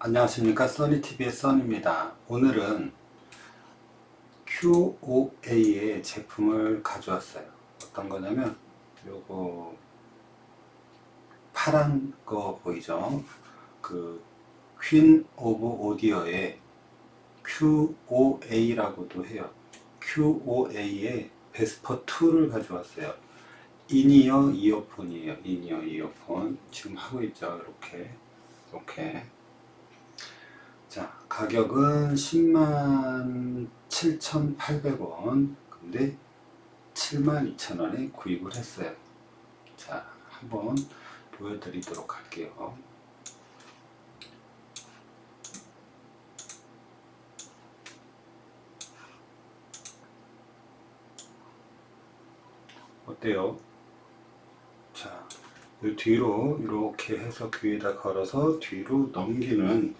안녕하십니까. 써니TV의 써니입니다. 오늘은 QOA의 제품을 가져왔어요. 어떤 거냐면 요거 파란 거 보이죠? 그 퀸 오브 오디오의 QOA라고도 해요. QOA의 베스퍼 2를 가져왔어요. 인이어 이어폰이에요. 인이어 이어폰 지금 하고 있죠? 이렇게. 이렇게 자, 가격은 10만 7,800원. 근데 72,000원에 구입을 했어요. 자, 한번 보여드리도록 할게요. 어때요? 자, 이 뒤로 이렇게 해서 귀에다 걸어서 뒤로 넘기는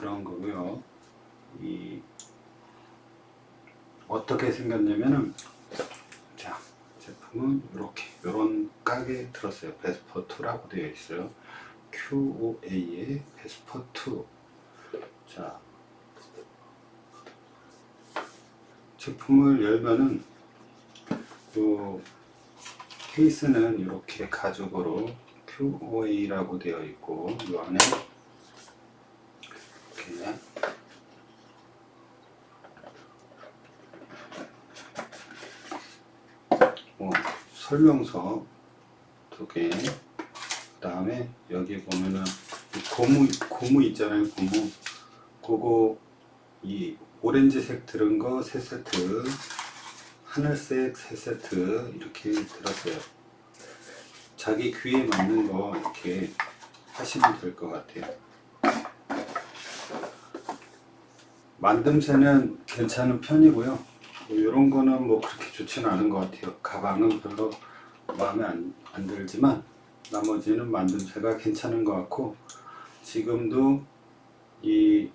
그런 거고요. 이 어떻게 생겼냐면은 자 제품은 이렇게 이런 가게 들었어요. 베스퍼 2라고 되어 있어요. QOA의 베스퍼 2. 자 제품을 열면은 요 케이스는 이렇게 가죽으로 QOA라고 되어 있고 이 안에 이렇게 뭐 설명서 두 개, 그 다음에 여기 보면은 이 고무 고무 있잖아요 고무. 그거 이 오렌지색 들은 거 세 세트 하늘색 세 세트 이렇게 들었어요. 자기 귀에 맞는 거 이렇게 하시면 될 것 같아요. 만듦새는 괜찮은 편이고요. 뭐 이런 거는 뭐 그렇게 좋지는 않은 것 같아요. 가방은 별로 마음에 안, 안 들지만 나머지는 만듦새가 괜찮은 것 같고 지금도 이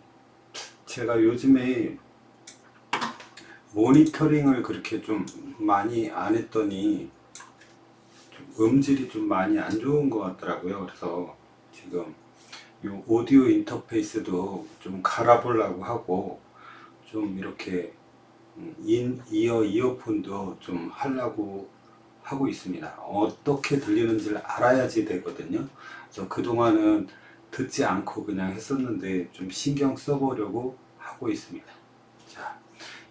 제가 요즘에 모니터링을 그렇게 좀 많이 안 했더니 좀 음질이 좀 많이 안 좋은 것 같더라고요. 그래서 지금 요 오디오 인터페이스도 좀 갈아보려고 하고 좀 이렇게 음, 인 이어 이어폰도 좀 하려고 하고 있습니다. 어떻게 들리는지를 알아야지 되거든요. 그래서 그동안은 듣지 않고 그냥 했었는데 좀 신경 써보려고 하고 있습니다. 자,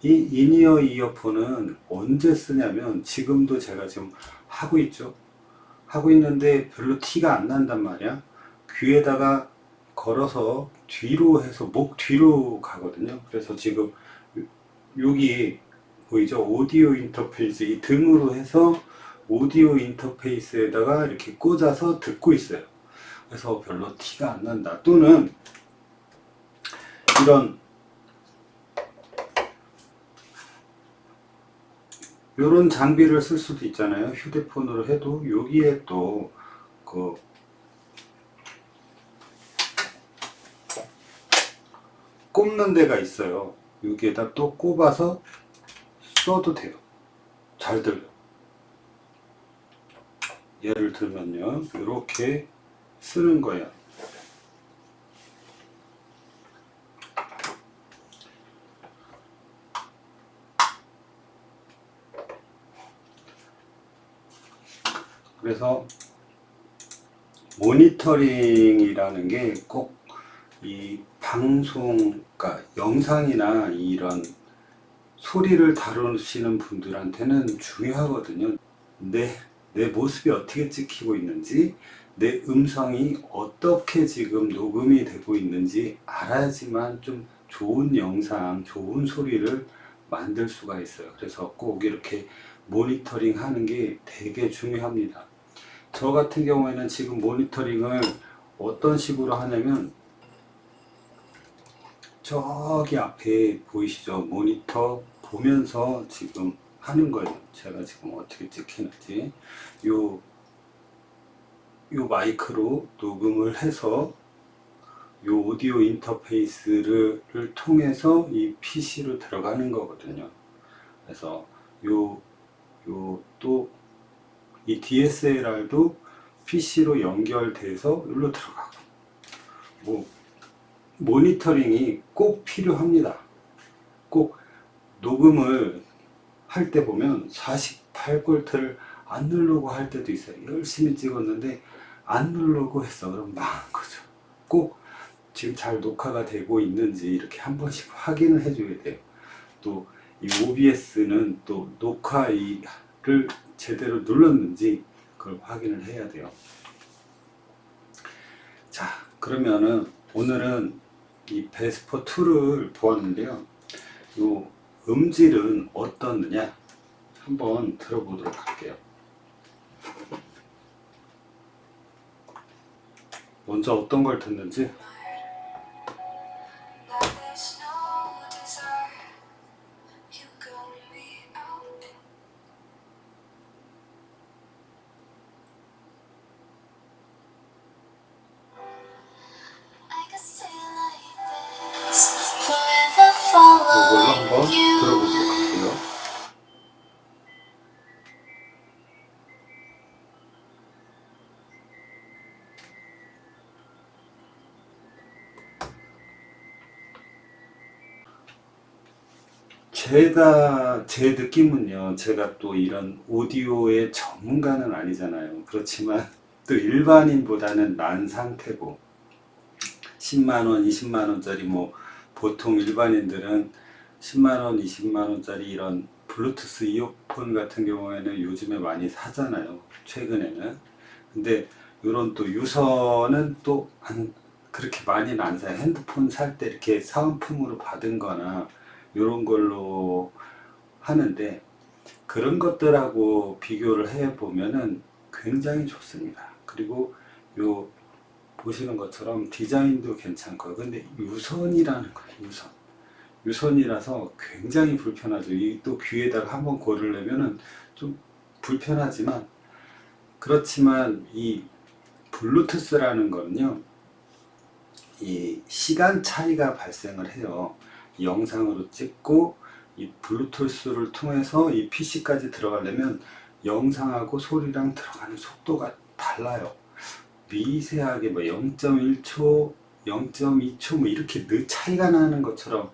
이 인이어 이어폰은 언제 쓰냐면 지금도 제가 지금 하고 있죠. 하고 있는데 별로 티가 안 난단 말이야. 귀에다가 걸어서 뒤로 해서 목 뒤로 가거든요. 그래서 지금 여기 보이죠? 오디오 인터페이스 이 등으로 해서 오디오 인터페이스에다가 이렇게 꽂아서 듣고 있어요. 그래서 별로 티가 안 난다. 또는 이런 이런 장비를 쓸 수도 있잖아요. 휴대폰으로 해도 여기에 또그 꼽는 데가 있어요. 여기에다 또 꼽아서 써도 돼요. 잘 들려. 예를 들면요. 이렇게 쓰는 거예요. 그래서 모니터링이라는 게 꼭 이 방송, 그러니까 영상이나 이런 소리를 다루시는 분들한테는 중요하거든요. 내, 내 모습이 어떻게 찍히고 있는지, 내 음성이 어떻게 지금 녹음이 되고 있는지 알아야지만 좀 좋은 영상, 좋은 소리를 만들 수가 있어요. 그래서 꼭 이렇게 모니터링 하는 게 되게 중요합니다. 저 같은 경우에는 지금 모니터링을 어떤 식으로 하냐면 저기 앞에 보이시죠? 모니터 보면서 지금 하는 거예요. 제가 지금 어떻게 찍히는지. 요, 요 마이크로 녹음을 해서 요 오디오 인터페이스를 통해서 이 PC로 들어가는 거거든요. 그래서 요, 요 또 이 DSLR도 PC로 연결돼서 여기로 들어가고 뭐 모니터링이 꼭 필요합니다. 꼭 녹음을 할 때 보면 48골트를 안 누르고 할 때도 있어요. 열심히 찍었는데 안 누르고 했어. 그럼 망한 거죠. 꼭 지금 잘 녹화가 되고 있는지 이렇게 한 번씩 확인을 해줘야 돼요. 또 이 OBS는 또 녹화를 제대로 눌렀는지 그걸 확인을 해야 돼요. 자, 그러면은 오늘은 이 베스퍼 2를 보았는데요. 요 음질은 어떻느냐 한번 들어보도록 할게요. 먼저 어떤 걸 듣는지 한번. 들어보도록 할게요. 제가 제 느낌은요. 제가 또 이런 오디오의 전문가는 아니잖아요. 그렇지만 또 일반인보다는 난 상태고 10만 원, 20만 원짜리 뭐 보통 일반인들은 10만 원, 20만 원짜리 이런 블루투스 이어폰 같은 경우에는 요즘에 많이 사잖아요. 최근에는. 근데 이런 또 유선은 또 안, 그렇게 많이는 안 사요. 핸드폰 살 때 이렇게 사은품으로 받은 거나 이런 걸로 하는데 그런 것들하고 비교를 해 보면은 굉장히 좋습니다. 그리고 요 보시는 것처럼 디자인도 괜찮고요. 근데 유선이라는 거예요. 유선. 유선이라서 굉장히 불편하죠. 이 또 귀에다가 한번 고르려면은 좀 불편하지만 그렇지만 이 블루투스라는 거는요. 이 시간 차이가 발생을 해요. 이 영상으로 찍고 이 블루투스를 통해서 이 PC까지 들어가려면 영상하고 소리랑 들어가는 속도가 달라요. 미세하게 뭐 0.1초, 0.2초 뭐 이렇게 느 차이가 나는 것처럼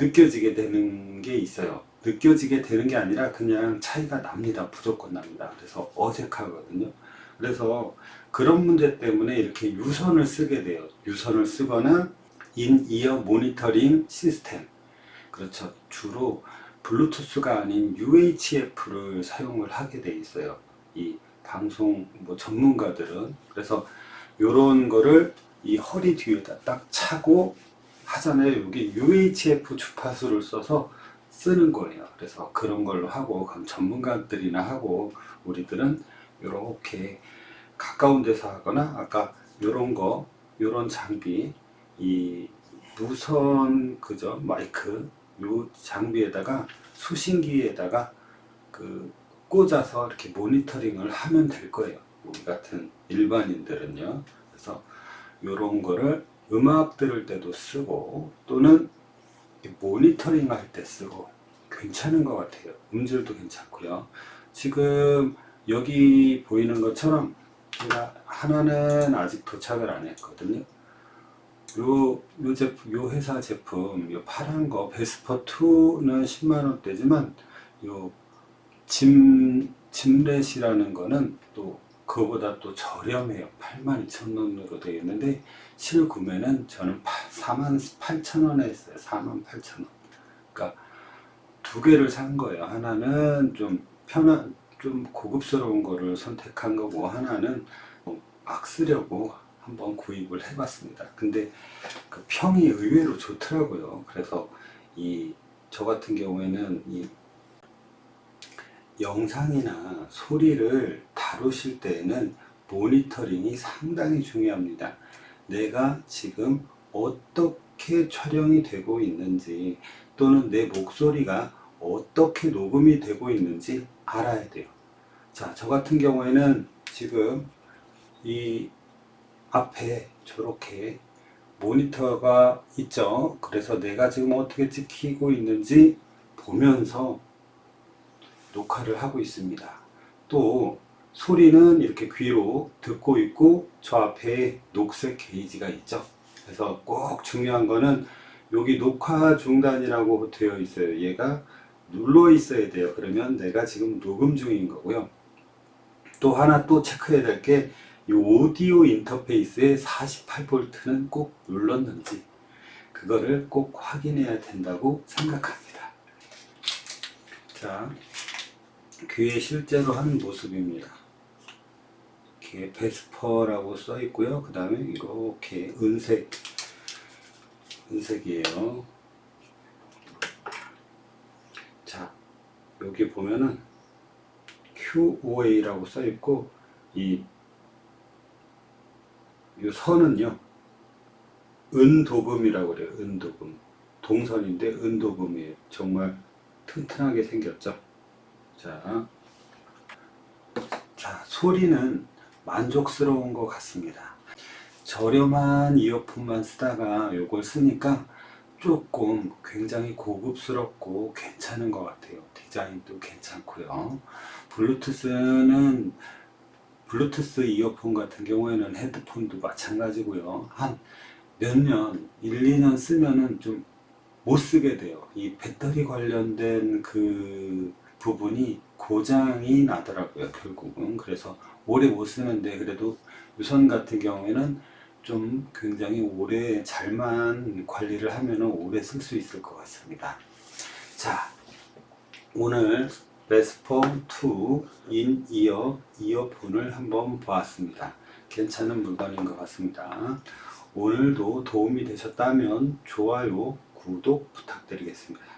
느껴지게 되는 게 있어요. 느껴지게 되는 게 아니라 그냥 차이가 납니다. 무조건 납니다. 그래서 어색하거든요. 그래서 그런 문제 때문에 이렇게 유선을 쓰게 돼요. 유선을 쓰거나 인이어 모니터링 시스템. 그렇죠. 주로 블루투스가 아닌 UHF를 사용을 하게 돼 있어요. 이 방송 뭐 전문가들은 그래서 요런 거를 이 허리 뒤에다 딱 차고 하잖아요. 여기 UHF 주파수를 써서 쓰는 거예요. 그래서 그런 걸로 하고 그럼 전문가들이나 하고 우리들은 이렇게 가까운 데서 하거나 아까 요런 거 요런 장비 이 무선 그죠 마이크 요 장비에다가 수신기에다가 그 꽂아서 이렇게 모니터링을 하면 될 거예요. 우리 같은 일반인들은요. 그래서 요런 거를 음악 들을 때도 쓰고 또는 모니터링 할 때 쓰고 괜찮은 것 같아요. 음질도 괜찮고요. 지금 여기 보이는 것처럼 제가 하나는 아직 도착을 안 했거든요. 요, 요 제품, 요 회사 제품, 요 파란 거, 베스퍼 2는 10만원대지만, 요, 짐, 짐렛이라는 거는 또, 그거보다 또 저렴해요. 82,000원으로 되어 있는데, 실구매는 저는 48,000원에 했어요. 48,000원. 그러니까, 두 개를 산 거예요. 하나는 좀 편한, 좀 고급스러운 거를 선택한 거고, 하나는 막 쓰려고 한번 구입을 해봤습니다. 근데 그 평이 의외로 좋더라고요. 그래서 이 저 같은 경우에는 이 영상이나 소리를 다루실 때에는 모니터링이 상당히 중요합니다. 내가 지금 어떻게 촬영이 되고 있는지 또는 내 목소리가 어떻게 녹음이 되고 있는지 알아야 돼요. 자, 저 같은 경우에는 지금 이 앞에 저렇게 모니터가 있죠. 그래서 내가 지금 어떻게 찍히고 있는지 보면서 녹화를 하고 있습니다. 또 소리는 이렇게 귀로 듣고 있고 저 앞에 녹색 게이지가 있죠. 그래서 꼭 중요한 거는 여기 녹화 중단이라고 되어 있어요. 얘가 눌러 있어야 돼요. 그러면 내가 지금 녹음 중인 거고요. 또 하나 또 체크해야 될 게 이 오디오 인터페이스의 48V는 꼭 눌렀는지 그거를 꼭 확인해야 된다고 생각합니다. 자, 귀에 실제로 한 모습입니다. 이렇게 베스퍼라고 써 있고요. 그 다음에 이렇게 은색, 은색이에요. 자, 여기 보면은 QOA라고 써 있고 이, 이 선은요 은도금이라고 그래요. 은도금 동선인데 은도금이에요. 정말 튼튼하게 생겼죠. 자, 자 소리는 만족스러운 것 같습니다. 저렴한 이어폰만 쓰다가 이걸 쓰니까 조금 굉장히 고급스럽고 괜찮은 것 같아요. 디자인도 괜찮고요. 블루투스는 블루투스 이어폰 같은 경우에는 헤드폰도 마찬가지고요. 한 몇 년, 1, 2년 쓰면은 좀 못 쓰게 돼요. 이 배터리 관련된 그 부분이 고장이 나더라고요, 결국은. 그래서 오래 못 쓰는데 그래도 유선 같은 경우에는 좀 굉장히 오래 잘만 관리를 하면 오래 쓸 수 있을 것 같습니다. 자, 오늘 베스포 2 인이어 이어폰을 한번 보았습니다. 괜찮은 물건인 것 같습니다. 오늘도 도움이 되셨다면 좋아요, 구독 부탁드리겠습니다.